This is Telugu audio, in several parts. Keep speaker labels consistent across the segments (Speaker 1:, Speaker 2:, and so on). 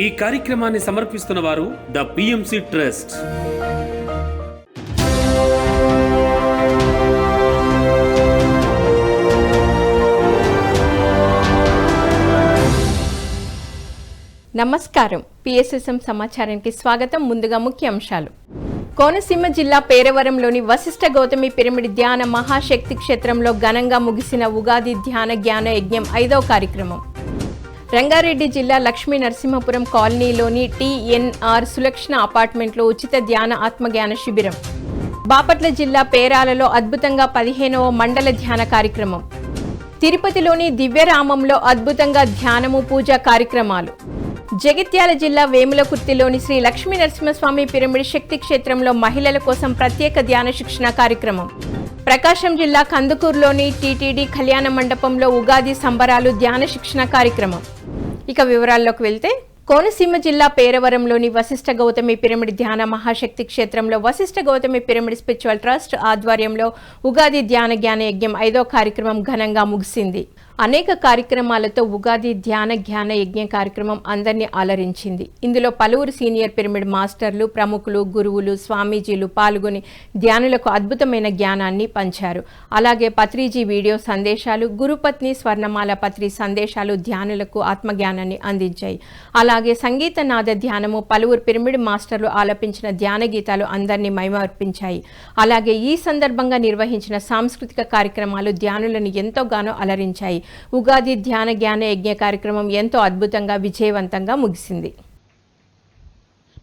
Speaker 1: ఈ కార్యక్రమాన్ని సమర్పిస్తున్న వారు ద పిఎంసి ట్రస్ట్.
Speaker 2: నమస్కారం. పిఎస్ఎస్ఎం సమాచారానికి స్వాగతం. ముందుగా ముఖ్య అంశాలు కోనసీమ జిల్లా పేరవరంలోని వశిష్ఠ గౌతమి పిరమిడ్ ధ్యాన మహాశక్తి క్షేత్రంలో ఘనంగా ముగిసిన ఉగాది ధ్యాన జ్ఞాన యజ్ఞం ఐదవ కార్యక్రమం. రంగారెడ్డి జిల్లా లక్ష్మీ నరసింహపురం కాలనీలోని టీఎన్ఆర్ సులక్షణ అపార్ట్మెంట్లో ఉచిత ధ్యాన ఆత్మజ్ఞాన శిబిరం. బాపట్ల జిల్లా పేరాలలో అద్భుతంగా పదిహేనవ మండల ధ్యాన కార్యక్రమం. తిరుపతిలోని దివ్యరామంలో అద్భుతంగా ధ్యానము పూజా కార్యక్రమాలు. జగిత్యాల జిల్లా వేములకుర్తిలోని శ్రీ లక్ష్మీ నరసింహస్వామి పిరమిడ్ శక్తి క్షేత్రంలో మహిళల కోసం ప్రత్యేక ధ్యాన శిక్షణ కార్యక్రమం. ప్రకాశం జిల్లా కందుకూరులోని టీటీడీ కళ్యాణ మండపంలో ఉగాది సంబరాలు ధ్యాన శిక్షణ కార్యక్రమం. ఇక వివరాల్లోకి వెళ్తే కోనసీమ జిల్లా పేరవరంలోని వశిష్ఠ గౌతమి పిరమిడ్ ధ్యాన మహాశక్తి క్షేత్రంలో Vashishta Gautami pyramid spiritual trust ఆధ్వర్యంలో ఉగాది ధ్యాన జ్ఞాన యజ్ఞం ఐదో కార్యక్రమం ఘనంగా ముగిసింది. అనేక కార్యక్రమాలతో ఉగాది ధ్యాన జ్ఞాన యజ్ఞ కార్యక్రమం అందరినీ అలరించింది. ఇందులో పలువురు సీనియర్ పిరమిడ్ మాస్టర్లు ప్రముఖులు గురువులు స్వామీజీలు పాల్గొని ధ్యానులకు అద్భుతమైన జ్ఞానాన్ని పంచారు. అలాగే పత్రిజీ వీడియో సందేశాలు గురుపత్ని స్వర్ణమాల పత్రి సందేశాలు ధ్యానులకు ఆత్మజ్ఞానాన్ని అందించాయి. అలాగే సంగీత నాద ధ్యానము పలువురు పిరమిడ్ మాస్టర్లు ఆలపించిన ధ్యాన గీతాలు అందరినీ మైమర్పించాయి. అలాగే ఈ సందర్భంగా నిర్వహించిన సాంస్కృతిక కార్యక్రమాలు ధ్యానులను ఎంతోగానో అలరించాయి. ఉగాది ధ్యాన జ్ఞాన యజ్ఞ కార్యక్రమం ఎంతో అద్భుతంగా విజయవంతంగా ముగిసింది.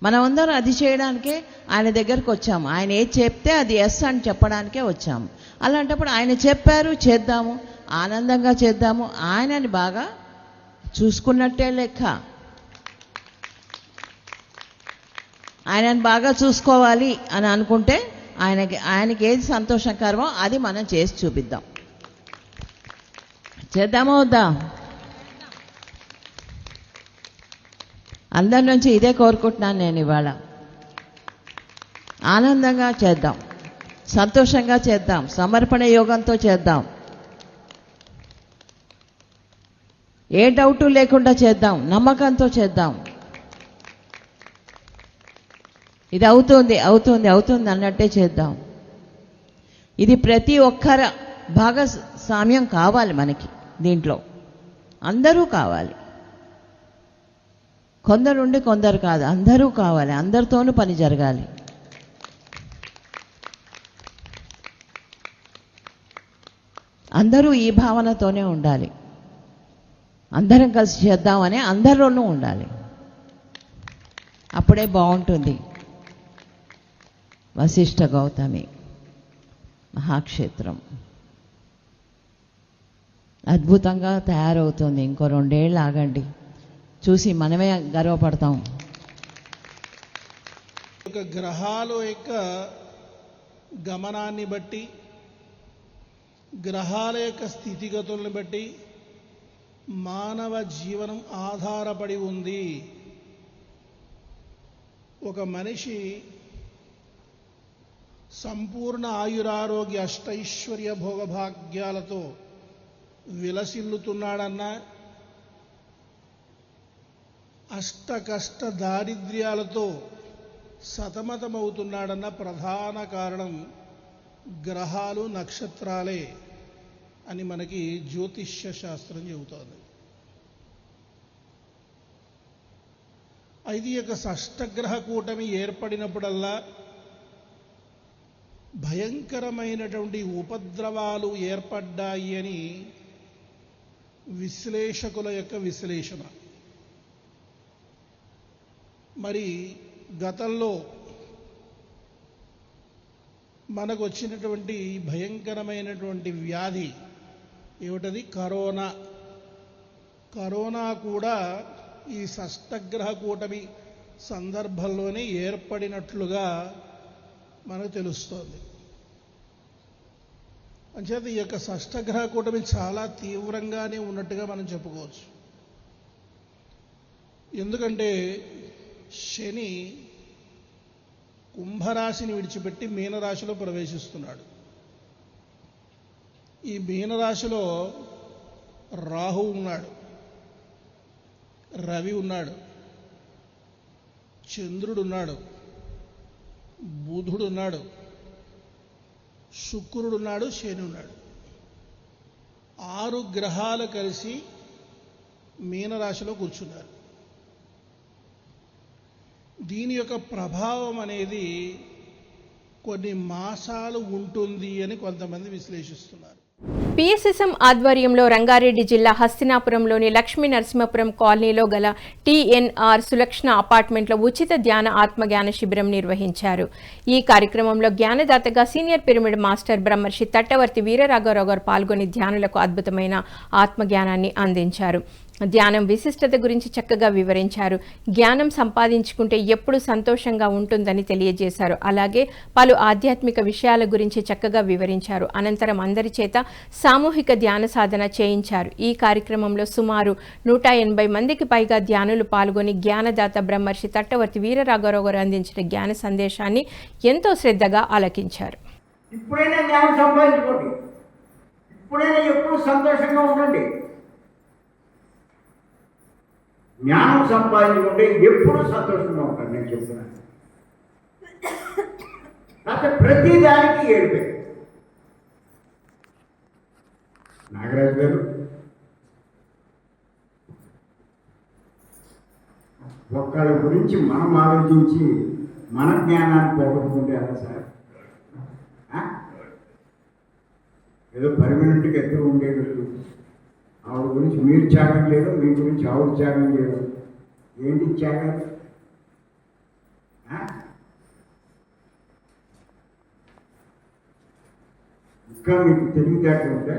Speaker 3: మనమందరం అది చేయడానికే ఆయన దగ్గరకు వచ్చాము. ఆయన ఏది చెప్తే అది ఎస్ అని చెప్పడానికే వచ్చాము. అలాంటప్పుడు ఆయన చెప్పారు చేద్దాము ఆనందంగా చేద్దాము. ఆయనని బాగా చూసుకున్నట్టే లెక్క. ఆయనని బాగా చూసుకోవాలి అని అనుకుంటే ఆయనకి ఆయనకి ఏది సంతోషకరమో అది మనం చేసి చూపిద్దాం. చేద్దామో వద్దా అందరి నుంచి ఇదే కోరుకుంటున్నాను నేను ఇవాళ. ఆనందంగా చేద్దాం. సంతోషంగా చేద్దాం. సమర్పణ యోగంతో చేద్దాం. ఏ డౌటు లేకుండా చేద్దాం. నమ్మకంతో చేద్దాం. ఇది అవుతుంది అవుతుంది అవుతుంది అన్నట్టే చేద్దాం. ఇది ప్రతి ఒక్కర భాగస్వామ్యం కావాలి మనకి. దీంట్లో. అందరూ కావాలి. కొందరుండి కొందరు కాదు అందరూ కావాలి. అందరితోనూ పని జరగాలి. అందరూ ఈ భావనతోనే ఉండాలి. అందరం కలిసి చేద్దామని అందరిలోనూ ఉండాలి. అప్పుడే బాగుంటుంది. వశిష్ఠ గౌతమి మహాక్షేత్రం. అద్భుతంగా తయారవుతుంది. ఇంకో రెండేళ్ళు ఆగండి చూసి మనమే గర్వపడతాం.
Speaker 4: ఒక గ్రహాల యొక్క గమనాన్ని బట్టి గ్రహాల యొక్క స్థితిగతులను బట్టి మానవ జీవనం ఆధారపడి ఉంది. ఒక మనిషి సంపూర్ణ ఆయురారోగ్య అష్టైశ్వర్య భోగభాగ్యాలతో విలసిల్లుతున్నాడన్నా అష్ట కష్ట దారిద్ర్యాలతో సతమతమవుతున్నాడన్న ప్రధాన కారణం గ్రహాలు నక్షత్రాలే అని మనకి జ్యోతిష్య శాస్త్రం చెబుతోంది. అయితే ఈ యొక్క షష్టగ్రహ కూటమి ఏర్పడినప్పుడల్లా భయంకరమైనటువంటి ఉపద్రవాలు ఏర్పడ్డాయి అని విశ్లేషకుల యొక్క విశ్లేషణ. మరి గతంలో మనకు వచ్చినటువంటి భయంకరమైనటువంటి వ్యాధి ఏమిటది? కరోనా. కరోనా కూడా ఈ షష్టగ్రహ కూటమి సందర్భంలోనే ఏర్పడినట్లుగా మనకు తెలుస్తోంది. అంచేత ఈ యొక్క షష్టగ్రహ కూటమి చాలా తీవ్రంగానే ఉన్నట్టుగా మనం చెప్పుకోవచ్చు. ఎందుకంటే శని కుంభరాశిని విడిచిపెట్టి మీనరాశిలో ప్రవేశిస్తున్నాడు. ఈ మీనరాశిలో రాహు ఉన్నాడు రవి ఉన్నాడు చంద్రుడు ఉన్నాడు బుధుడు ఉన్నాడు శుక్రుడున్నాడు శని ఉన్నాడు ఆరు గ్రహాలు కలిసి మీనరాశిలో కూర్చున్నారు. దీని యొక్క ప్రభావం అనేది కొన్ని మాసాలు ఉంటుంది అని కొంతమంది విశ్లేషిస్తున్నారు.
Speaker 2: పిఎస్ఎస్ఎం ఆధ్వర్యంలో రంగారెడ్డి జిల్లా హస్తినాపురంలోని లక్ష్మీ నరసింహపురం కాలనీలో గల టీఎన్ఆర్ సులక్షణ అపార్ట్మెంట్లో ఉచిత ధ్యాన ఆత్మజ్ఞాన శిబిరం నిర్వహించారు. ఈ కార్యక్రమంలో జ్ఞానదాతగా సీనియర్ పిరమిడ్ మాస్టర్ బ్రహ్మర్షి తట్టవర్తి వీరరాఘవరావు గారు పాల్గొని ధ్యానులకు అద్భుతమైన ఆత్మజ్ఞానాన్ని అందించారు. ధ్యానం విశిష్టత గురించి చక్కగా వివరించారు. జ్ఞానం సంపాదించుకుంటే ఎప్పుడు సంతోషంగా ఉంటుందని తెలియజేశారు. అలాగే పలు ఆధ్యాత్మిక విషయాల గురించి చక్కగా వివరించారు. అనంతరం అందరి చేత సామూహిక ధ్యాన సాధన చేయించారు. ఈ కార్యక్రమంలో సుమారు నూట ఎనభై మందికి పైగా ధ్యానులు పాల్గొని జ్ఞానదాత బ్రహ్మర్షి తట్టవర్తి వీరరాఘవరావు గారు అందించిన జ్ఞాన సందేశాన్ని ఎంతో శ్రద్ధగా ఆలకించారు.
Speaker 5: ఇప్పుడైనా జ్ఞానం సంపాదించుకోండి. ఇప్పుడైనా ఎప్పుడు సంతోషంగా ఉండండి. జ్ఞానం సంపాదించుకుంటే ఎప్పుడూ సంతోషంగా ఉంటాను నేను చెప్తున్నాను కాకపోతే ప్రతి దానికి ఏడిపే నాగరాజు గారు ఒక్కళ్ళ గురించి మనం ఆలోచించి మన జ్ఞానాన్ని పోగొట్టుకుంటే ఎలా సార్? ఏదో పర్మనెంట్గా ఎత్తు ఉండేటట్టు ఆవిడ గురించి మీరు త్యాగం లేదు మీ గురించి ఆవిడ త్యాగం లేదు ఏంటి త్యాగం? ఇంకా మీకు తెలివితేటలు ఉంటే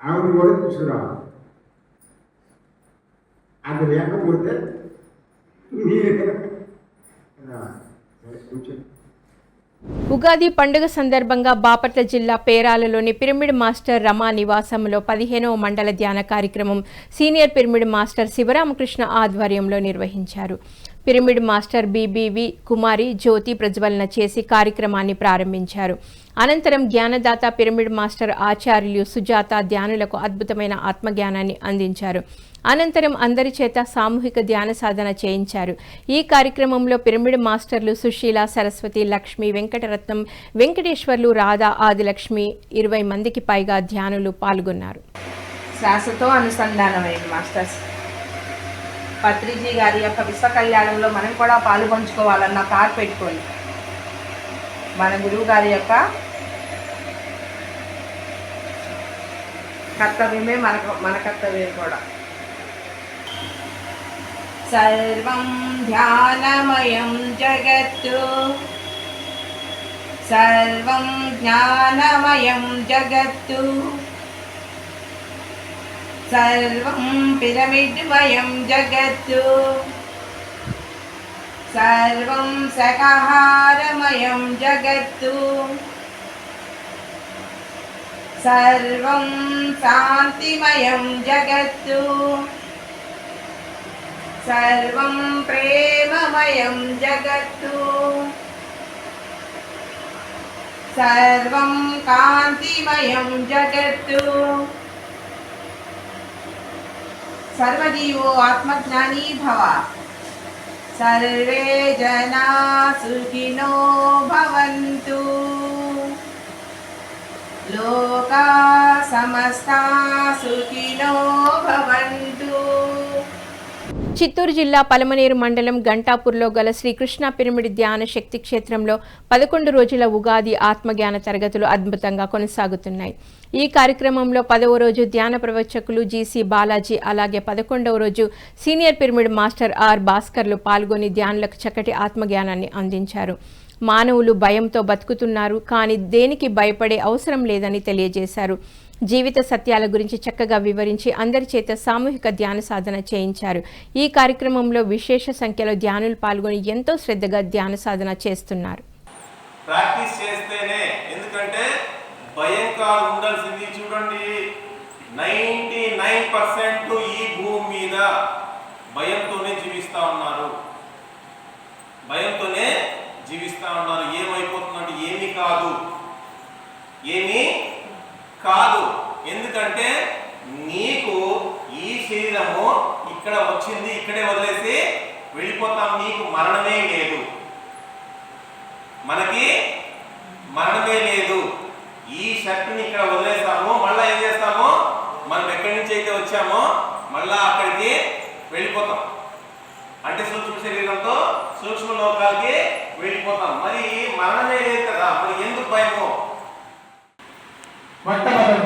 Speaker 5: ఆవిడ కూడా తీసుకురావాలి. అది లేకపోతే మీరు. కొంచెం
Speaker 2: ఉగాది పండుగ సందర్భంగా బాపట్ల జిల్లా పేరాలలోని పిరమిడ్ మాస్టర్ రమా నివాసంలో పదిహేనవ మండల ధ్యాన కార్యక్రమం సీనియర్ పిరమిడ్ మాస్టర్ శివరామకృష్ణ ఆధ్వర్యంలో నిర్వహించారు. పిరమిడ్ మాస్టర్ బీబీవి కుమారి జ్యోతి ప్రజ్వలన చేసి కార్యక్రమాన్ని ప్రారంభించారు. అనంతరం జ్ఞానదాత పిరమిడ్ మాస్టర్ ఆచార్యులు సుజాత ధ్యానులకు అద్భుతమైన ఆత్మజ్ఞానాన్ని అందించారు. అనంతరం అందరి చేత సామూహిక ధ్యాన సాధన చేయించారు. ఈ కార్యక్రమంలో పిరమిడ్ మాస్టర్లు సుశీల సరస్వతి లక్ష్మి వెంకటరత్నం వెంకటేశ్వర్లు రాధా ఆదిలక్ష్మి ఇరవై మందికి పైగా ధ్యానులు పాల్గొన్నారు.
Speaker 6: శ్వాసతో అనుసంధానమైన మాస్టర్స్. పత్రిజీ గారి యొక్క విశ్వ కళ్యాణంలో మనం కూడా పాలు పంచుకోవాలన్న కార్ పెట్టుకొని మన గురువు గారి యొక్క కర్తవ్యమే మన మన కర్తవ్యం కూడా. సర్వం ధ్యానమయం జగత్తు. సర్వం జ్ఞానమయం జగత్తు. सर्वं यं जगत् सर्वं सकहारमयं जगत्तु। सर्वं शान्तिमयं जगत्तु। सर्वं प्रेममयं जगत्तु। सर्वं कान्तिमयं जगत्तु। सर्वजीवो आत्मज्ञानी भव। सर्वे जना सुखिनो भवन्तु। लोका समस्ता सुखिनो भवन्तु।
Speaker 2: చిత్తూరు జిల్లా పలమనేరు మండలం గంటాపూర్లో గల శ్రీకృష్ణ పిరమిడ్ ధ్యాన శక్తి క్షేత్రంలో పదకొండు రోజుల ఉగాది ఆత్మజ్ఞాన తరగతులు అద్భుతంగా కొనసాగుతున్నాయి. ఈ కార్యక్రమంలో పదవ రోజు ధ్యాన ప్రవచకులు జీసీ బాలాజీ అలాగే పదకొండవ రోజు సీనియర్ పిరమిడ్ మాస్టర్ ఆర్ భాస్కర్లు పాల్గొని ధ్యానులకు చక్కటి ఆత్మజ్ఞానాన్ని అందించారు. మానవులు భయంతో బతుకుతున్నారు కానీ దేనికి భయపడే అవసరం లేదని తెలియజేశారు. జీవిత సత్యాల గురించి చక్కగా వివరించి అందరి చేత సామూహిక ధ్యాన సాధన చేయించారు. ఈ కార్యక్రమంలో విశేష సంఖ్యలో ధ్యానులు పాల్గొని ఎంతో శ్రద్ధగా ధ్యాన సాధన చేస్తున్నారు.
Speaker 7: ప్రాక్టీస్ చేస్తేనే ఎందుకంటే భయం కాదు ఉండాల్సింది చూడండి. నైంటీ నైన్ పర్సెంట్ ఈ భూమి మీద భయంతోనే జీవిస్తా ఉన్నారు. భయంతోనే జీవిస్తా ఉన్నారు. ఏమైపోతుందంటే ఏమీ కాదు. ఏమీ కాదు. ఎందుకంటే నీకు ఈ శరీరము ఇక్కడ వచ్చింది ఇక్కడే వదిలేసి వెళ్ళిపోతాం. నీకు మరణమే లేదు. మనకి మరణమే లేదు. ఈ షర్ట్ని ఇక్కడ వదిలేస్తాము. మళ్ళీ ఏం చేస్తాము? మనం ఎక్కడి నుంచి అయితే వచ్చామో మళ్ళా అక్కడికి వెళ్ళిపోతాం. అంటే సూక్ష్మ శరీరంతో సూక్ష్మ లోకాలకి వెళ్ళిపోతాం. మరి మరణమే లేదు కదా. మరి ఎందుకు భయము?
Speaker 8: வட்டவரம்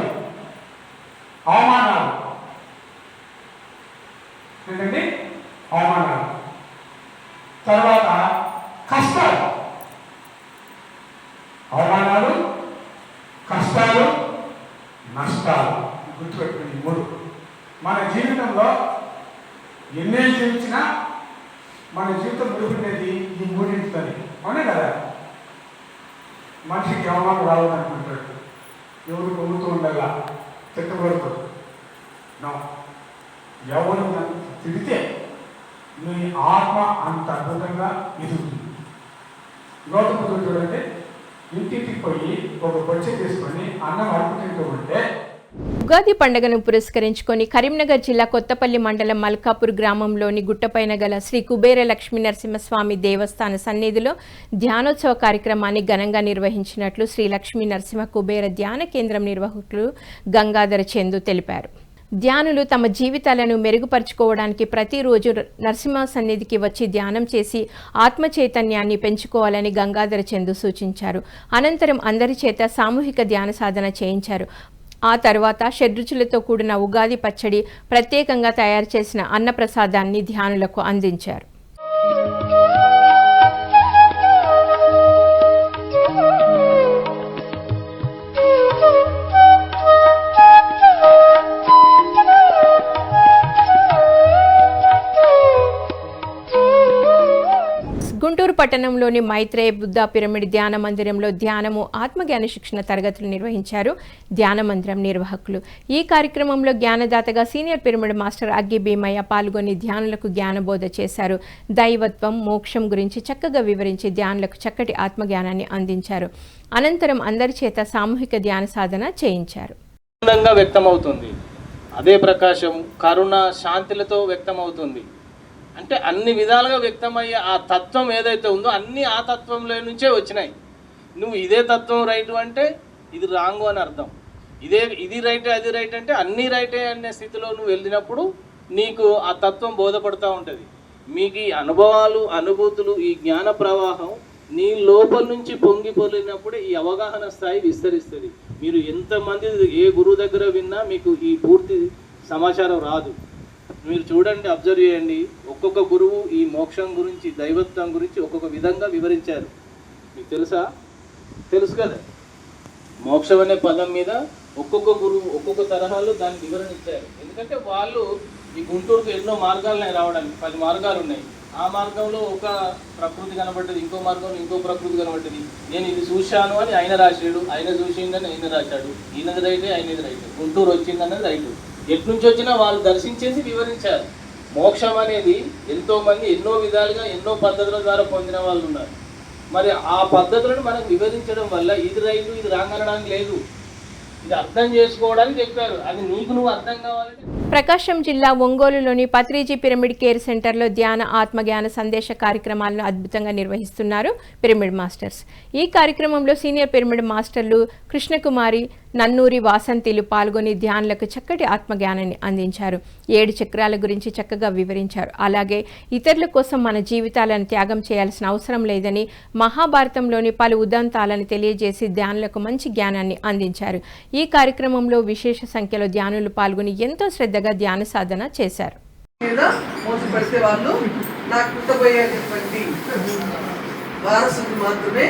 Speaker 2: ఉగాది పండుగను పురస్కరించుకొని కరీంనగర్ జిల్లా కొత్తపల్లి మండలం మల్కాపూర్ గ్రామంలోని గుట్టపైన గల శ్రీ కుబేర లక్ష్మీ నరసింహస్వామి దేవస్థాన సన్నిధిలో ధ్యానోత్సవ కార్యక్రమాన్ని ఘనంగా నిర్వహించినట్లు శ్రీ లక్ష్మీ నరసింహ కుబేర ధ్యాన కేంద్రం నిర్వాహకులు గంగాధర చందు తెలిపారు. ధ్యానులు తమ జీవితాలను మెరుగుపరుచుకోవడానికి ప్రతిరోజు నరసింహ సన్నిధికి వచ్చి ధ్యానం చేసి ఆత్మ చైతన్యాన్ని పెంచుకోవాలని గంగాధర చందు సూచించారు. అనంతరం అందరి చేత సామూహిక ధ్యాన సాధన చేయించారు. ఆ తర్వాత షడ్రుచులతో కూడిన ఉగాది పచ్చడి ప్రత్యేకంగా తయారు చేసిన అన్నప్రసాదాన్ని ధ్యానులకు అందించారు. గుంటూరు పట్టణంలోని మైత్రేయ బుద్ధ పిరమిడ్ ధ్యాన మందిరంలో ధ్యానము ఆత్మజ్ఞాన శిక్షణ తరగతులు నిర్వహించారు ధ్యాన మందిరం నిర్వాహకులు. ఈ కార్యక్రమంలో జ్ఞానదాతగా సీనియర్ పిరమిడ్ మాస్టర్ అగ్గి భీమయ్య పాల్గొని ధ్యానులకు జ్ఞానబోధ చేశారు. దైవత్వం మోక్షం గురించి చక్కగా వివరించి ధ్యానులకు చక్కటి ఆత్మజ్ఞానాన్ని అందించారు. అనంతరం అందరి చేత సామూహిక ధ్యాన సాధన చేయించారు.
Speaker 9: వ్యక్తమవుతుంది. అదే ప్రకాశం కరుణ శాంతిలతో వ్యక్తమవుతుంది. అంటే అన్ని విధాలుగా వ్యక్తమయ్యే ఆ తత్వం ఏదైతే ఉందో అన్ని ఆ తత్వంలో నుంచే వచ్చినాయి. నువ్వు ఇదే తత్వం రైట్ అంటే ఇది రాంగు అని అర్థం. ఇదే ఇది రైట్ అది రైట్ అంటే అన్ని రైటే అనే స్థితిలో నువ్వు వెళ్ళినప్పుడు నీకు ఆ తత్వం బోధపడుతూ ఉంటుంది. మీకు ఈ అనుభవాలు అనుభూతులు ఈ జ్ఞాన ప్రవాహం నీ లోపల నుంచి పొంగి పొలినప్పుడే ఈ అవగాహన స్థాయి విస్తరిస్తుంది. మీరు ఎంతమంది ఏ గురువు దగ్గర విన్నా మీకు ఈ పూర్తి సమాచారం రాదు. మీరు చూడండి అబ్జర్వ్ చేయండి. ఒక్కొక్క గురువు ఈ మోక్షం గురించి దైవత్వం గురించి ఒక్కొక్క విధంగా వివరించారు. మీకు తెలుసా? తెలుసు కదా? మోక్షం అనే పదం మీద ఒక్కొక్క గురువు ఒక్కొక్క తరహాలో దాన్ని వివరణ ఇచ్చారు. ఎందుకంటే వాళ్ళు ఈ గుంటూరుకు ఎన్నో మార్గాలు ఉన్నాయి రావడానికి. పది మార్గాలు ఉన్నాయి. ఆ మార్గంలో ఒక ప్రకృతి కనబడ్డది ఇంకో మార్గంలో ఇంకో ప్రకృతి కనబడ్డది. నేను ఇది చూశాను అని ఆయన రాశాడు ఆయన చూసిండని ఆయన రాశాడు. ఈయనది రైటే ఆయనది రైట్. గుంటూరు వచ్చిందన్నది రైట్. ఎట్నుంచి వచ్చినా వాళ్ళు దర్శించేసి వివరించారు మోక్షం అనేది ఎంతో మంది ఎన్నో విధాలుగా ఎన్నో పద్ధతుల ద్వారా పొందిన వాళ్ళు ఉన్నారు. మరి ఆ పద్ధతులను మనకు వివరించడం వల్ల ఇది రైలు ఇది రాంగనడానికి లేదు. ఇది అర్థం చేసుకోవడానికి చెప్పారు. అది నీకు నువ్వు అర్థం కావాలంటే
Speaker 2: ప్రకాశం జిల్లా ఒంగోలులోని పత్రిజీ పిరమిడ్ కేర్ సెంటర్లో ధ్యాన ఆత్మజ్ఞాన సందేశ కార్యక్రమాలను అద్భుతంగా నిర్వహిస్తున్నారు పిరమిడ్ మాస్టర్స్. ఈ కార్యక్రమంలో సీనియర్ పిరమిడ్ మాస్టర్లు కృష్ణకుమారి నన్నూరి వాసంతిలు పాల్గొని ధ్యానులకు చక్కటి ఆత్మజ్ఞానాన్ని అందించారు. ఏడు చక్రాల గురించి చక్కగా వివరించారు. అలాగే ఇతరుల కోసం మన జీవితాలను త్యాగం చేయాల్సిన అవసరం లేదని మహాభారతంలోని పలు ఉదంతాలను తెలియజేసి ధ్యానులకు మంచి జ్ఞానాన్ని అందించారు. ఈ కార్యక్రమంలో విశేష సంఖ్యలో ధ్యానులు పాల్గొని ఎంతో శ్రద్ధగా ధ్యాన సాధన చేశారు.
Speaker 10: మాత్రమే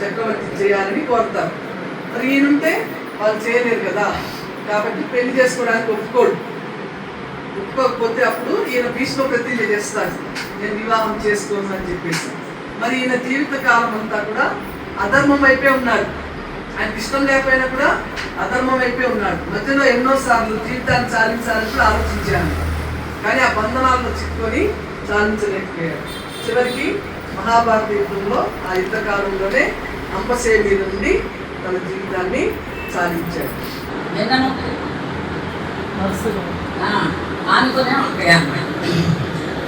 Speaker 10: చక్రవర్తి చేయాలని కోరుతారు. మరి ఈయనుంటే వాళ్ళు చేయలేరు కదా. కాబట్టి పెళ్ళి చేసుకోవడానికి ఒప్పుకోడు. ఒప్పుకోకపోతే అప్పుడు ఈయన భీష్మ ప్రతిజ్ఞ చేస్తాడు. నేను వివాహం చేసుకోను అని చెప్పేసి. మరి ఈయన జీవిత కాలం అంతా కూడా అధర్మం అయిపోయి ఉన్నాడు. ఆయనకి ఇష్టం లేకపోయినా కూడా అధర్మం అయిపోయి ఉన్నాడు. మధ్యలో ఎన్నో సార్లు జీవితాన్ని సాధించాలని కూడా ఆలోచించాను కానీ ఆ బంధనాలను చిక్కుకొని సాధించలేకపోయాడు చివరికి మహాభారత యుద్ధంలో ఆ యుద్ధ కాలంలోనే అంబసేవి నుండి తన జీవితాన్ని సాధించాడు.
Speaker 11: ఆనుకునే ఉంటాయి అన్నమాట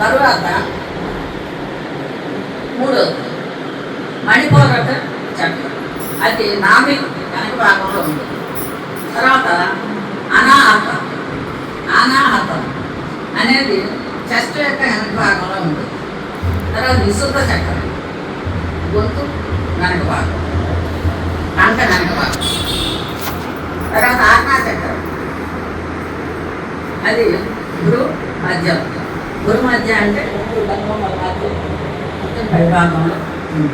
Speaker 11: తర్వాత మూడోది మణిపూరక చక్రం అది నాభి వెనక భాగంలో ఉంది. తర్వాత అనాహతం అనాహతం అనేది చెస్ట్ యొక్క వెనక భాగంలో ఉంది. తర్వాత విశుద్ధ చక్రం గొంతు వెనక భాగం. కంట వెనక తర్వాత ఆత్మచక్రం అది గురు మధ్య గురు మధ్య అంటే పైభాగంలో ఉంది.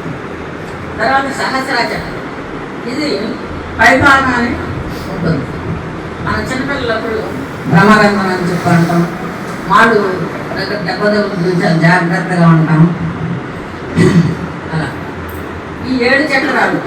Speaker 11: తర్వాత సహస్రాచక్రం ఇది పైభాగాన్ని ఉంటుంది మన చిన్నపిల్లలప్పుడు బ్రహ్మరంధ్రం అని చెప్పి అంటాం మాడు దగ్గర దెబ్బ జాగ్రత్తగా ఉంటాం అలా ఈ ఏడు చక్రాలు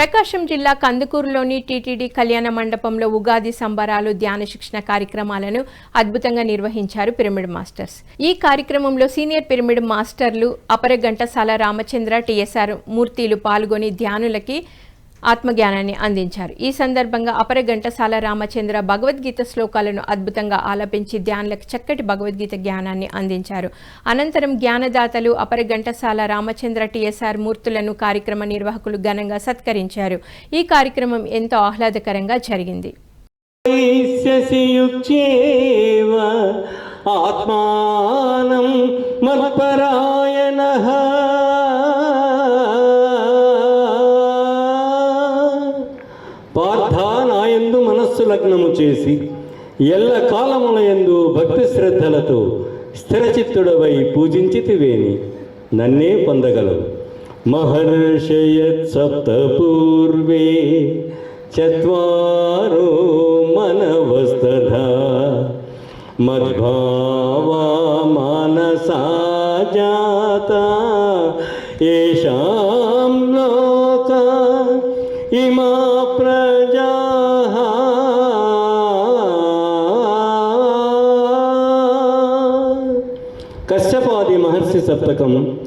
Speaker 2: ప్రకాశం జిల్లా కందుకూరులోని టీటీడీ కళ్యాణ మండపంలో ఉగాది సంబరాలు ధ్యాన శిక్షణ కార్యక్రమాలను అద్భుతంగా నిర్వహించారు పిరమిడ్ మాస్టర్స్. ఈ కార్యక్రమంలో సీనియర్ పిరమిడ్ మాస్టర్లు అపర ఘంటసాల రామచంద్ర టిఎస్ఆర్ మూర్తిలు పాల్గొని ధ్యానులకి ఆత్మజ్ఞానాన్ని అందించారు. ఈ సందర్భంగా అపర ఘంటసాల రామచంద్ర భగవద్గీత శ్లోకాలను అద్భుతంగా ఆలపించి ధ్యానులకు చక్కటి భగవద్గీత జ్ఞానాన్ని అందించారు. అనంతరం జ్ఞానదాతలు అపర ఘంటసాల రామచంద్ర టిఎస్ఆర్ మూర్తులను కార్యక్రమ నిర్వాహకులు ఘనంగా సత్కరించారు. ఈ కార్యక్రమం ఎంతో ఆహ్లాదకరంగా జరిగింది.
Speaker 12: ఆత్మానం మత్పరాయణ లగ్నము చేసి ఎల్ల కాలముల ఎందు భక్తి శ్రద్ధలతో స్థిరచిత్తుడవై పూజించితివేని. నన్నే పొందగలవు. మహర్షయత్ సప్త పూర్వే చత్వారో మనవస్తథా. మద్భావా మానసాజా మహర్షి సప్తకం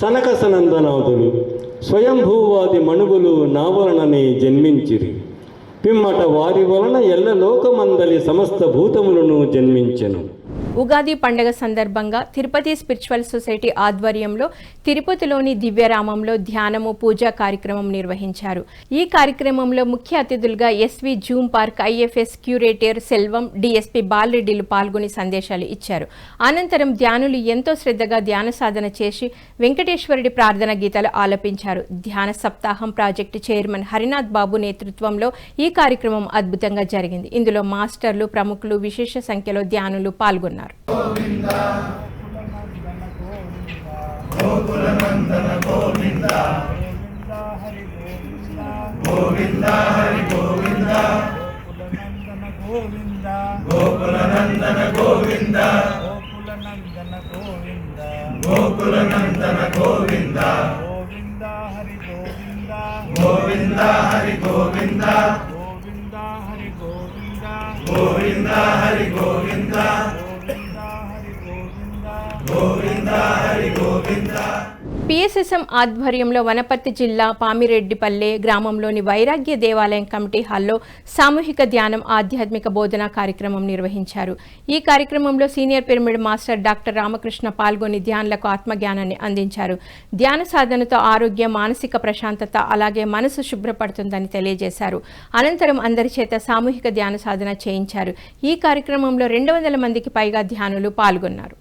Speaker 12: సనక సనందనాథులు స్వయంభూవాది మణుగులు నా వలననే జన్మించిరి. పిమ్మట వారి వలన ఎల్ల లోకమందలి సమస్త భూతములను జన్మించెను.
Speaker 2: ఉగాది పండగ సందర్భంగా తిరుపతి స్పిరిచువల్ సొసైటీ ఆధ్వర్యంలో తిరుపతిలోని దివ్యరామంలో ధ్యానము పూజా కార్యక్రమం నిర్వహించారు. ఈ కార్యక్రమంలో ముఖ్య అతిథులుగా SV zoo park IFS curator Selvam DSP బాలరెడ్డిలు పాల్గొని సందేశాలు ఇచ్చారు. అనంతరం ధ్యానులు ఎంతో శ్రద్ధగా ధ్యాన సాధన చేసి వెంకటేశ్వరుడి ప్రార్థన గీతాలు ఆలపించారు. ధ్యాన సప్తాహం ప్రాజెక్టు చైర్మన్ హరినాథ్ బాబు నేతృత్వంలో ఈ కార్యక్రమం అద్భుతంగా జరిగింది. ఇందులో మాస్టర్లు ప్రముఖులు విశేష సంఖ్యలో ధ్యానులు పాల్గొన్నారు.
Speaker 13: పాల్గొన్నారు గోకులనందన గోవింద గోకులనందన గోవింద గోకులనందన గోవింద హరి గోవింద గోవింద హరి గోవింద
Speaker 2: పిఎస్ఎస్ఎం ఆధ్వర్యంలో వనపర్తి జిల్లా పామిరెడ్డిపల్లె గ్రామంలోని వైరాగ్య దేవాలయం కమిటీ హాల్లో సామూహిక ధ్యానం ఆధ్యాత్మిక బోధన కార్యక్రమం నిర్వహించారు. ఈ కార్యక్రమంలో senior pyramid master doctor Ramakrishna పాల్గొని ధ్యానులకు ఆత్మజ్ఞానాన్ని అందించారు. ధ్యాన సాధనతో ఆరోగ్యం మానసిక ప్రశాంతత అలాగే మనసు శుభ్రపడుతుందని తెలియజేశారు. అనంతరం అందరి చేత సామూహిక ధ్యాన సాధన చేయించారు. ఈ కార్యక్రమంలో రెండు వందల మందికి పైగా ధ్యానులు పాల్గొన్నారు.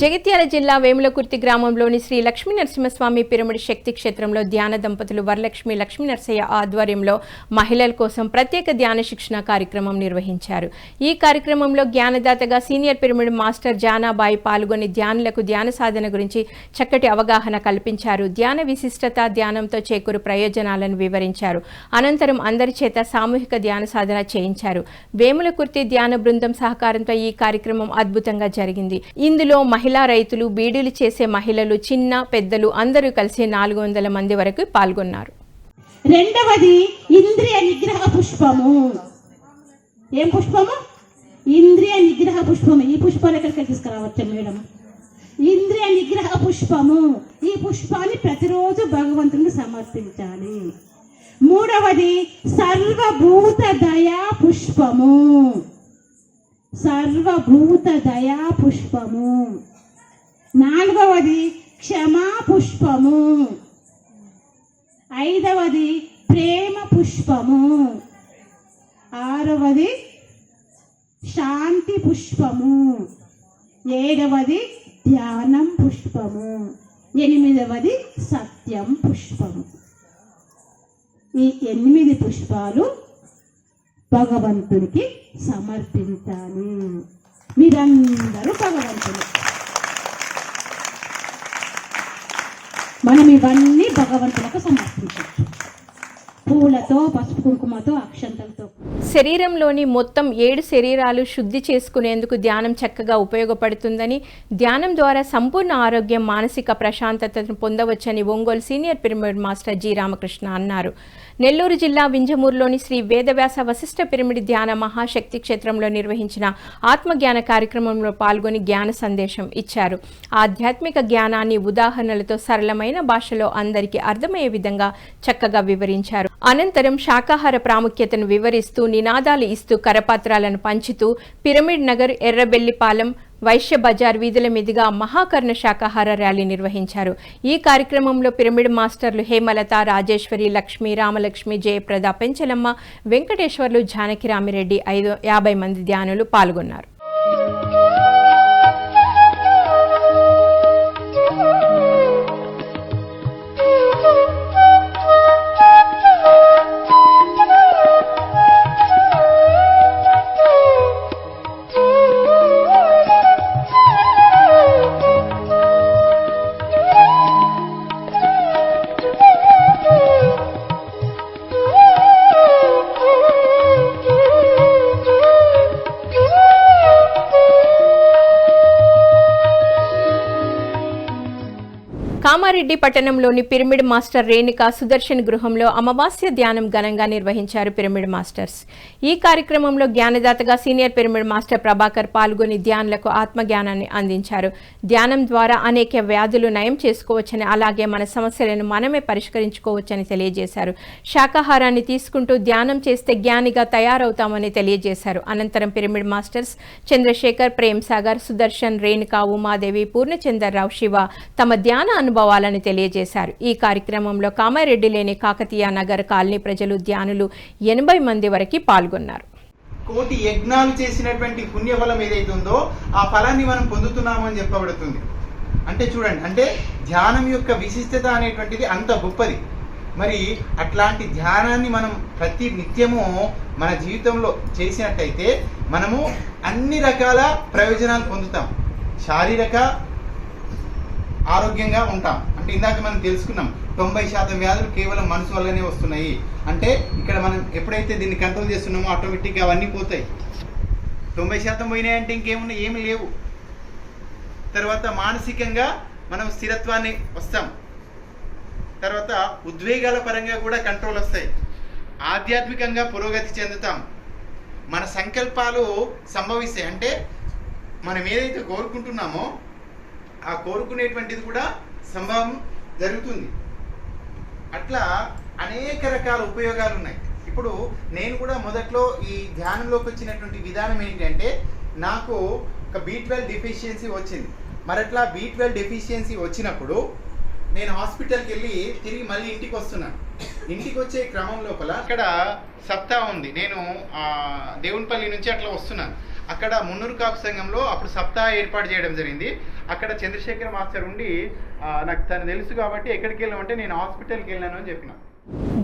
Speaker 2: జగిత్యాల జిల్లా వేములకుర్తి గ్రామంలోని శ్రీ లక్ష్మీ నరసింహస్వామి పిరమిడ్ శక్తి క్షేత్రంలో ధ్యాన దంపతులు వరలక్ష్మి లక్ష్మీ నరసయ్య ఆధ్వర్యంలో మహిళల కోసం ప్రత్యేక ధ్యాన శిక్షణ కార్యక్రమం నిర్వహించారు. ఈ కార్యక్రమంలో జ్ఞానదాతగా సీనియర్ పిరమిడ్ మాస్టర్ జానాబాయి పాల్గొని ధ్యానులకు ధ్యాన సాధన గురించి చక్కటి అవగాహన కల్పించారు. ధ్యాన విశిష్టత ధ్యానంతో చేకూరు ప్రయోజనాలను వివరించారు. అనంతరం అందరి చేత సామూహిక ధ్యాన సాధన చేయించారు. వేములకుర్తి ధ్యాన బృందం సహకారంతో ఈ కార్యక్రమం అద్భుతంగా జరిగింది. ఇందులో మహిళ రైతులు బీడీలు చేసే మహిళలు చిన్న పెద్దలు అందరూ కలిసి నాలుగు వందల మంది వరకు పాల్గొన్నారు.
Speaker 14: రెండవది ఇంద్రియ నిగ్రహ పుష్పము. ఏం పుష్పము? ఇంద్రియ నిగ్రహ పుష్పము. ఈ పుష్పాలు ఎక్కడికి తీసుకురావచ్చు మేడం? ఇంద్రియ నిగ్రహ పుష్పము. ఈ పుష్పాన్ని ప్రతిరోజు భగవంతుని సమర్పించాలి. మూడవది సర్వభూత దయా పుష్పము. సర్వభూత దయా పుష్పము. నాలుగవది క్షమా పుష్పము ఐదవది ప్రేమ పుష్పము ఆరవది శాంతి పుష్పము ఏడవది ధ్యానం పుష్పము ఎనిమిదవది సత్యం పుష్పము ఈ ఎనిమిది పుష్పాలు భగవంతునికి సమర్పించాలి. మీరందరూ భగవంతుడు మనం ఇవన్నీ భగవంతులకు సమర్పించవచ్చు. పూలతో పసుపు కుంకుమతో అక్షంతలతో.
Speaker 2: శరీరంలోని మొత్తం ఏడు శరీరాలు శుద్ధి చేసుకునేందుకు ధ్యానం చక్కగా ఉపయోగపడుతుందని ధ్యానం ద్వారా సంపూర్ణ ఆరోగ్యం మానసిక ప్రశాంతతను పొందవచ్చని Ongole senior pyramid master G Ramakrishna అన్నారు. నెల్లూరు జిల్లా వింజమూరులోని శ్రీ వేదవ్యాస వశిష్ఠ పిరమిడ్ ధ్యాన మహాశక్తి క్షేత్రంలో నిర్వహించిన ఆత్మజ్ఞాన కార్యక్రమంలో పాల్గొని జ్ఞాన సందేశం ఇచ్చారు. ఆధ్యాత్మిక జ్ఞానాన్ని ఉదాహరణలతో సరళమైన భాషలో అందరికీ అర్థమయ్యే విధంగా చక్కగా వివరించారు. అనంతరం శాకాహార ప్రాముఖ్యతను వివరిస్తూ నినాదాలు ఇస్తూ కరపత్రాలను పంచుతూ పిరమిడ్ నగర్ ఎర్రబెల్లిపాలెం వైశ్య బజార్ వీధుల మీదుగా మహాకర్ణ శాకాహార ర్యాలీ నిర్వహించారు. ఈ కార్యక్రమంలో పిరమిడ్ మాస్టర్లు హేమలత రాజేశ్వరి లక్ష్మి రామలక్ష్మి జయప్రద పెంచలమ్మ వెంకటేశ్వర్లు జానకిరామిరెడ్డి ఐదు యాభై మంది ధ్యానులు పాల్గొన్నారు. కామారెడ్డి పట్టణంలోని పిరమిడ్ మాస్టర్ రేణుక సుదర్శన్ గృహంలో అమావాస్య ధ్యానం ఘనంగా నిర్వహించారు పిరమిడ్ మాస్టర్స్. ఈ కార్యక్రమంలో జ్ఞానదాతగా సీనియర్ పిరమిడ్ మాస్టర్ ప్రభాకర్ పాల్గొని ధ్యానులకు ఆత్మజ్ఞానాన్ని అందించారు. ధ్యానం ద్వారా అనేక వ్యాధులు నయం చేసుకోవచ్చని అలాగే మన సమస్యలను మనమే పరిష్కరించుకోవచ్చని తెలియజేశారు. శాకాహారాన్ని తీసుకుంటూ ధ్యానం చేస్తే జ్ఞానిగా తయారవుతామని తెలియజేశారు. అనంతరం పిరమిడ్ మాస్టర్స్ చంద్రశేఖర్ ప్రేమ్ సాగర్ సుదర్శన్ రేణుక ఉమాదేవి పూర్ణచందర్రావు శివ తమ ధ్యాన అనుభవాలను తెలియజేశారు. ఈ కార్యక్రమంలో కామారెడ్డి లేని కాకతీయ నగర్ కాలనీ ప్రజలు ధ్యానులు ఎనభై మంది వరకు పాల్గొన్నారు.
Speaker 15: కోటి యజ్ఞాలు చేసినటువంటి పుణ్యఫలం ఏదైతే ఉందో ఆ ఫలాన్ని మనం పొందుతున్నామని చెప్పబడుతుంది. అంటే చూడండి అంటే ధ్యానం యొక్క విశిష్టత అనేటువంటిది అంత గొప్పది. మరి అట్లాంటి ధ్యానాన్ని మనం ప్రతి నిత్యము మన జీవితంలో చేసినట్టయితే మనము అన్ని రకాల ప్రయోజనాలు పొందుతాం. శారీరక ఆరోగ్యంగా ఉంటాం. అంటే ఇందాక మనం తెలుసుకున్నాం తొంభై శాతం వ్యాధులు కేవలం మనసు వల్లనే వస్తున్నాయి. అంటే ఇక్కడ మనం ఎప్పుడైతే దీన్ని కంట్రోల్ చేస్తున్నామో ఆటోమేటిక్గా అవన్నీ పోతాయి. తొంభై శాతం పోయినాయంటే ఇంకేమున్నాయి ఏమి లేవు. తర్వాత మానసికంగా మనం స్థిరత్వాన్ని వస్తాం. తర్వాత ఉద్వేగాల పరంగా కూడా కంట్రోల్ వస్తాయి. ఆధ్యాత్మికంగా పురోగతి చెందుతాం. మన సంకల్పాలు సంభవిస్తాయి. అంటే మనం ఏదైతే కోరుకుంటున్నామో ఆ కోరుకునేటువంటిది కూడా సంభవం జరుగుతుంది. అట్లా అనేక రకాల ఉపయోగాలు ఉన్నాయి. ఇప్పుడు నేను కూడా మొదట్లో ఈ ధ్యానంలోకి వచ్చినటువంటి విధానం ఏంటంటే నాకు ఒక బీ ట్వెల్వ్ డెఫిషియన్సీ వచ్చింది. మరి అట్లా బీ ట్వెల్వ్ డెఫిషియన్సీ వచ్చినప్పుడు నేను హాస్పిటల్కి వెళ్ళి తిరిగి మళ్ళీ ఇంటికి వస్తున్నాను. ఇంటికి వచ్చే క్రమం లోపల అక్కడ సప్తా ఉంది. నేను దేవునిపల్లి నుంచి అట్లా వస్తున్నాను. అక్కడ మున్నూరు కాపు సంఘంలో అప్పుడు సప్తాహ ఏర్పాటు చేయడం జరిగింది. అక్కడ చంద్రశేఖర్ మాస్టర్ ఉండి నాకు తను తెలుసు కాబట్టి ఎక్కడికి వెళ్ళామంటే నేను హాస్పిటల్కి వెళ్ళాను అని చెప్పిన.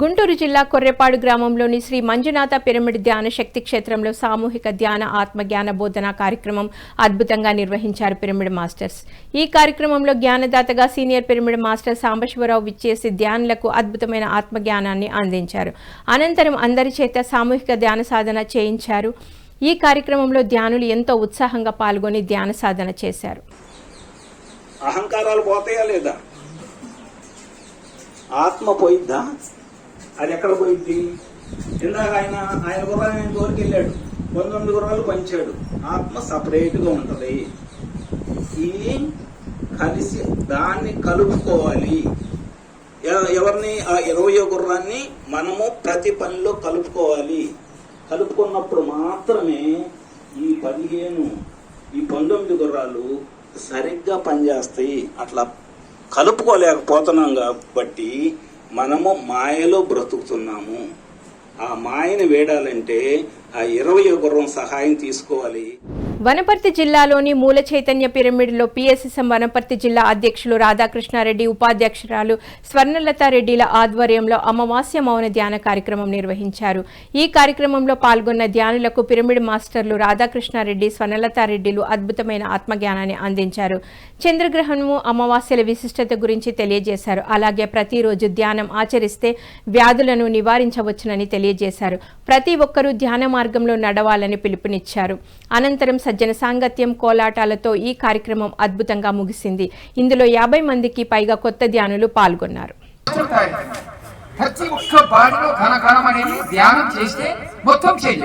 Speaker 2: గుంటూరు జిల్లా కొర్రెపాడు గ్రామంలోని శ్రీ మంజునాథ పిరమిడ్ ధ్యాన శక్తి క్షేత్రంలో సామూహిక ధ్యాన ఆత్మ జ్ఞాన బోధన కార్యక్రమం అద్భుతంగా నిర్వహించారు పిరమిడ్ మాస్టర్స్. ఈ కార్యక్రమంలో జ్ఞానదాతగా సీనియర్ పిరమిడ్ మాస్టర్ సాంబశివరావు విచ్చేసి ధ్యానులకు అద్భుతమైన ఆత్మ జ్ఞానాన్ని అందించారు. అనంతరం అందరి చేత సామూహిక ధ్యాన సాధన చేయించారు. ఈ కార్యక్రమంలో ధ్యానులు ఎంతో ఉత్సాహంగా పాల్గొని ధ్యాన సాధన చేశారు.
Speaker 16: అహంకారాలు పోతాయా లేదా? ఆత్మ పోయిద్దా? అది ఎక్కడ పోయింది ఇందాక ఆయన ఆయన గుర్రాలు ఆయన దూరికి వెళ్ళాడు. పంతొమ్మిది గుర్రాలు పంచాడు. ఆత్మ సపరేట్గా ఉంటుంది. ఇది కలిసి దాన్ని కలుపుకోవాలి? ఎవరిని ఆ ఇరవయో గుర్రాన్ని మనము ప్రతి పనిలో కలుపుకోవాలి. కలుపుకున్నప్పుడు మాత్రమే ఈ పదిహేను ఈ పంతొమ్మిది గుర్రాలు సరిగ్గా పనిచేస్తాయి. అట్లా కలుపుకోలేకపోతున్నాం కాబట్టి మనము మాయలో బ్రతుకుతున్నాము. ఆ మాయని వేడాలంటే ఆ ఇరవై గుర్రం సహాయం తీసుకోవాలి.
Speaker 2: వనపర్తి జిల్లాలోని మూల చైతన్య పిరమిడ్లో పిఎస్ఎస్ఎం వనపర్తి జిల్లా అధ్యక్షులు రాధాకృష్ణారెడ్డి ఉపాధ్యక్షురాలు స్వర్ణలతారెడ్డిల ఆధ్వర్యంలో అమావాస్య మౌన ధ్యాన కార్యక్రమం నిర్వహించారు. ఈ కార్యక్రమంలో పాల్గొన్న ధ్యానులకు పిరమిడ్ మాస్టర్లు రాధాకృష్ణారెడ్డి స్వర్ణలతారెడ్డిలు అద్భుతమైన ఆత్మజ్ఞానాన్ని అందించారు. చంద్రగ్రహణము అమావాస్యల విశిష్టత గురించి తెలియజేశారు. అలాగే ప్రతిరోజు ధ్యానం ఆచరిస్తే వ్యాధులను నివారించవచ్చునని తెలియజేశారు. ప్రతి ఒక్కరూ ధ్యాన మార్గంలో నడవాలని పిలుపునిచ్చారు. అనంతరం సజ్జన సాంగత్యం కోలాటాలతో ఈ కార్యక్రమం అద్భుతంగా ముగిసింది. ఇందులో యాభై మందికి పైగా కొత్త ధ్యానులు పాల్గొన్నారు.
Speaker 17: ప్రతి ఒక్క బాడీలో కణకణం అనేది ధ్యానం చేస్తే మొత్తం చేంజ్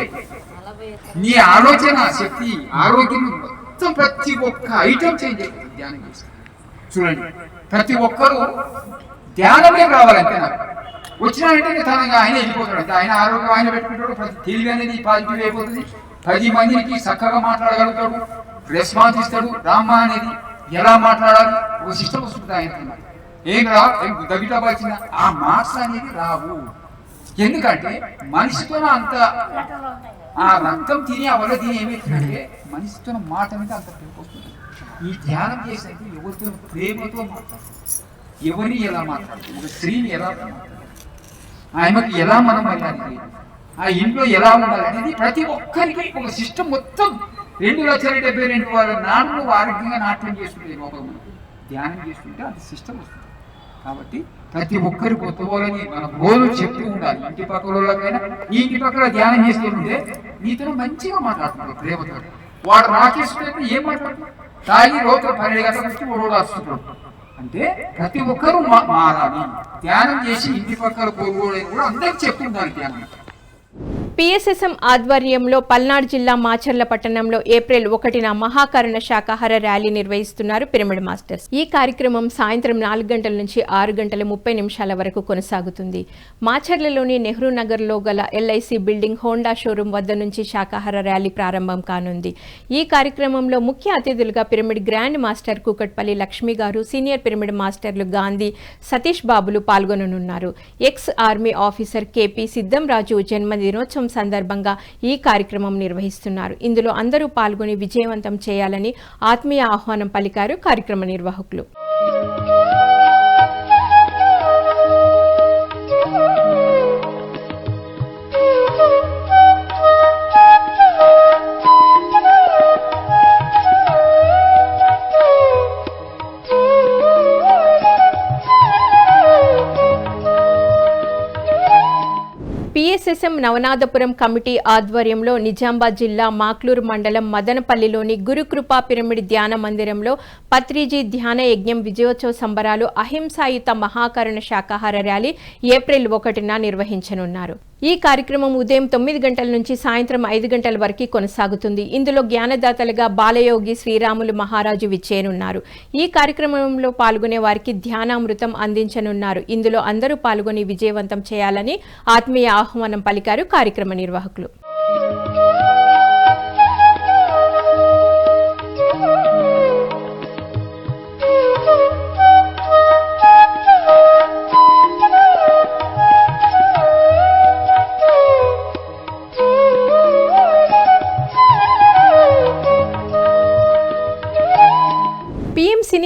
Speaker 17: నీ ఆలోచన శక్తి ఆరోగ్యం మొత్తం ప్రతి ఒక్క ఐటమ్ చేంజ్ అయిపోతుంది ధ్యానం చేస్తే. చూడండి ప్రతి ఒక్కరూ ధ్యానమే రావాలంటే నాకు వచ్చినాడంటే తనగా ఆయన వెళ్ళిపోతాడు. ఆయన ఆరోగ్యం ఆయన పెట్టుకుంటాడు. ప్రతి తెలివి అనేది పాజిటివ్ అయిపోతుంది. పది మందికి చక్కగా మాట్లాడగలుగుతాడు. రెస్పాన్స్ ఇస్తాడు రామ్మ అనేది ఎలా మాట్లాడాలి? ఒక సిస్టమ్ వస్తుంది ఆయన ఏం రా? ఏం దగ్గర వచ్చిన ఆ మార్క్స్ అనేది రావు. ఎందుకంటే మనిషితో అంత ఆ రక్తం తిని అవల తిని ఏమైతుందంటే మనిషితో మాట మీద అంత పిలుపు వస్తుంది ఈ ధ్యానం చేసేది ఎవరితో? ప్రేమతో మాట్లాడుతుంది ఎవరిని ఎలా మాట్లాడుతుంది ఒక స్త్రీని ఎలా మాట్లాడుతుంది ఆమెకు ఎలా మనం వెళ్ళాలి? ఆ ఇంట్లో ఎలా ఉండాలి అనేది ప్రతి ఒక్కరికి ఒక సిస్టమ్ మొత్తం రెండు లక్షల డెబ్బై రెండు వాళ్ళ నాన్ను ఆరోగ్యంగా నాట్యం చేసుకుంటే లోపల ధ్యానం చేసుకుంటే అది సిస్టమ్ వస్తుంది. కాబట్టి ప్రతి ఒక్కరు కొత్త వాళ్ళని మన గోలు చెప్తూ ఉండాలి. ఇంటి పక్కల వాళ్ళకైనా ఈ ఇంటి పక్కల ధ్యానం చేస్తుంటే నీతో మంచిగా మాట్లాడుతున్నాడు ప్రేమతో. వాడు రాకేసుకుంటే ఏం మాట్లాడుతున్నారు తాగి రోజు పన్నెండు గంటల ఓడు వస్తున్నాడు అంటే ప్రతి ఒక్కరూ మా- మారాలి. ధ్యానం చేసి ఇంటి పక్కల పోగోడని కూడా అందరికి చెప్తుండాలి ధ్యానం
Speaker 2: పిఎస్ఎస్ఎం ఆధ్వర్యంలో పల్నాడు జిల్లా మాచర్ల పట్టణంలో ఏప్రిల్ ఒకటిన మహాకరుణ శాకాహార ర్యాలీ నిర్వహిస్తున్నారు పిరమిడ్ మాస్టర్స్. ఈ కార్యక్రమం సాయంత్రం నాలుగు గంటల నుంచి ఆరు గంటల ముప్పై నిమిషాల వరకు కొనసాగుతుంది. మాచర్లలోని నెహ్రూ నగర్లో గల ఎల్ఐసి బిల్డింగ్ హోండా షోరూం వద్ద నుంచి శాకాహార ర్యాలీ ప్రారంభం కానుంది. ఈ కార్యక్రమంలో ముఖ్య అతిథులుగా pyramid grand master Kukatpally Lakshmi గారు సీనియర్ పిరమిడ్ మాస్టర్లు గాంధీ సతీష్ బాబులు పాల్గొననున్నారు. Ex army officer KP Siddamraju జన్మదినోత్సవం సందర్భంగా ఈ కార్యక్రమం నిర్వహిస్తున్నారు. ఇందులో అందరూ పాల్గొని విజయవంతం చేయాలని ఆత్మీయ ఆహ్వానం పలికారు కార్యక్రమ నిర్వాహకులు. ఆర్ఎస్ఎస్ఎం నవనాథపురం కమిటీ ఆధ్వర్యంలో నిజామాబాద్ జిల్లా మాక్లూరు మండలం మదనపల్లిలోని గురుకృపా పిరమిడ్ ధ్యాన మందిరంలో పత్రిజీ ధ్యాన యజ్ఞం విజయోత్సవ సంబరాలు అహింసాయుత మహాకరుణ శాకాహార ర్యాలీ ఏప్రిల్ ఒకటిన నిర్వహించనున్నారు. ఈ కార్యక్రమం ఉదయం తొమ్మిది గంటల నుంచి సాయంత్రం ఐదు గంటల వరకు కొనసాగుతుంది. ఇందులో జ్ఞానదాతలుగా బాలయోగి శ్రీరాములు మహారాజు విచ్చేయనున్నారు. ఈ కార్యక్రమంలో పాల్గొనే వారికి ధ్యానామృతం అందించనున్నారు. ఇందులో అందరూ పాల్గొని విజయవంతం చేయాలని ఆత్మీయ ఆహ్వానం పలికారు కార్యక్రమ నిర్వాహకులు.